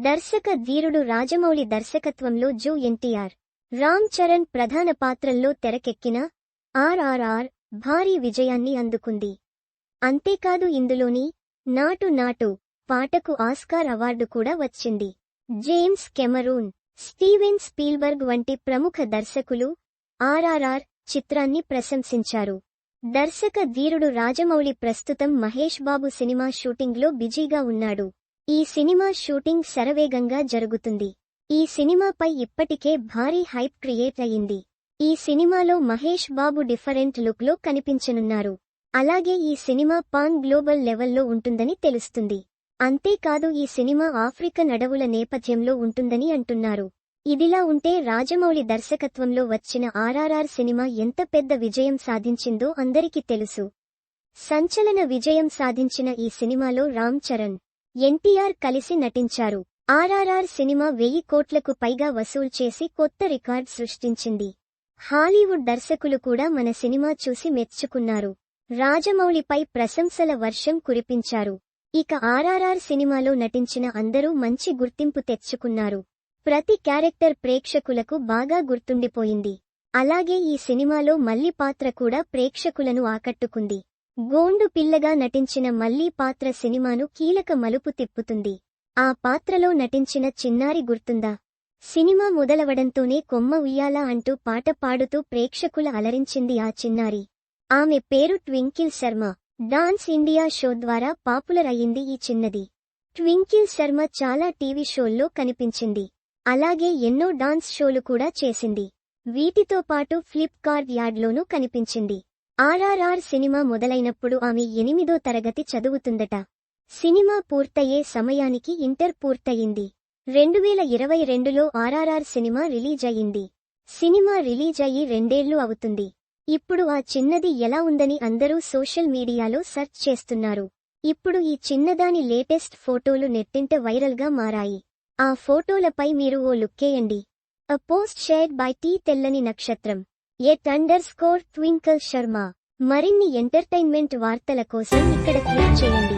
దర్శక ధీరుడు రాజమౌళి దర్శకత్వంలో జో ఎన్టీఆర్. రామ్ చరణ్ ప్రధాన పాత్రల్లో తెరకెక్కిన ఆర్ఆర్ఆర్ భారీ విజయాన్ని అందుకుంది. అంతేకాదు ఇందులోని నాటు నాటు పాటకు ఆస్కార్ అవార్డు కూడా వచ్చింది. జేమ్స్ కెమరూన్ స్టీవెన్ స్పీల్బర్గ్ వంటి ప్రముఖ దర్శకులు ఆర్ఆర్ఆర్ చిత్రాన్ని ప్రశంసించారు. దర్శక ధీరుడు రాజమౌళి ప్రస్తుతం మహేష్ బాబు సినిమా షూటింగ్లో బిజీగా ఉన్నాడు. ఈ సినిమా షూటింగ్ శరవేగంగా జరుగుతుంది. ఈ సినిమాపై ఇప్పటికే భారీ హైప్ క్రియేట్ అయింది ఈ సినిమాలో మహేష్ బాబు డిఫరెంట్ లుక్లో కనిపించనున్నారు. అలాగే ఈ సినిమా పాన్ గ్లోబల్ లెవెల్లో ఉంటుందని తెలుస్తుంది. అంతేకాదు ఈ సినిమా ఆఫ్రికన్ అడవుల నేపథ్యంలో ఉంటుందని అంటున్నారు. ఇదిలా ఉంటే రాజమౌళి దర్శకత్వంలో వచ్చిన ఆర్ఆర్ఆర్ సినిమా ఎంత పెద్ద విజయం సాధించిందో అందరికీ తెలుసు. సంచలన విజయం సాధించిన ఈ సినిమాలో రామ్ చరణ్ ఎన్టీఆర్ కలిసి నటించారు. ఆర్ఆర్ఆర్ సినిమా వెయ్యి కోట్లకు పైగా వసూలు చేసి కొత్త రికార్డ్ సృష్టించింది. హాలీవుడ్ దర్శకులు కూడా మన సినిమా చూసి మెచ్చుకున్నారు. రాజమౌళిపై ప్రశంసల వర్షం కురిపించారు. ఇక ఆర్ఆర్ఆర్ సినిమాలో నటించిన అందరూ మంచి గుర్తింపు తెచ్చుకున్నారు. ప్రతి క్యారెక్టర్ ప్రేక్షకులకు బాగా గుర్తుండిపోయింది. అలాగే ఈ సినిమాలో మల్లి పాత్ర కూడా ప్రేక్షకులను ఆకట్టుకుంది. గోండు పిల్లగా నటించిన మల్లీ పాత్ర సినిమాను కీలక మలుపు తిప్పుతుంది. ఆ పాత్రలో నటించిన చిన్నారి గుర్తుందా? సినిమా మొదలవడంతోనే కొమ్మ ఉయ్యాలా అంటూ పాట పాడుతూ ప్రేక్షకుల అలరించింది ఆ చిన్నారి. ఆమె పేరు Twinkle Sharma. Dance India show ద్వారా పాపులర్ అయింది ఈ చిన్నది. ట్వింకిల్ శర్మ చాలా టీవీ షోల్లో కనిపించింది. అలాగే ఎన్నో డాన్స్ షోలు కూడా చేసింది. వీటితో పాటు ఫ్లిప్కార్ట్ యాడ్లోనూ కనిపించింది. ఆర్ఆర్ఆర్ సినిమా మొదలైనప్పుడు ఆమె ఎనిమిదో తరగతి చదువుతుందట. సినిమా పూర్తయ్యే సమయానికి ఇంటర్ పూర్తయింది. రెండువేల ఇరవై రెండులో ఆర్ఆర్ఆర్ సినిమా రిలీజ్ అయింది సినిమా రిలీజ్ అయ్యి రెండేళ్ళు అవుతుంది. ఇప్పుడు ఆ చిన్నది ఎలా ఉందని అందరూ సోషల్ మీడియాలో సెర్చ్ చేస్తున్నారు. ఇప్పుడు ఈ చిన్నదాని లేటెస్ట్ ఫోటోలు నెట్టింట వైరల్గా మారాయి. ఆ ఫోటోలపై మీరు ఓ లుక్కేయండి. అ పోస్ట్ షేర్డ్ బై టీ తెల్లని నక్షత్రం. At underscore Twinkle Sharma. మరిన్ని ఎంటర్టైన్మెంట్ వార్తల కోసం ఇక్కడ క్లిక్ చేయండి.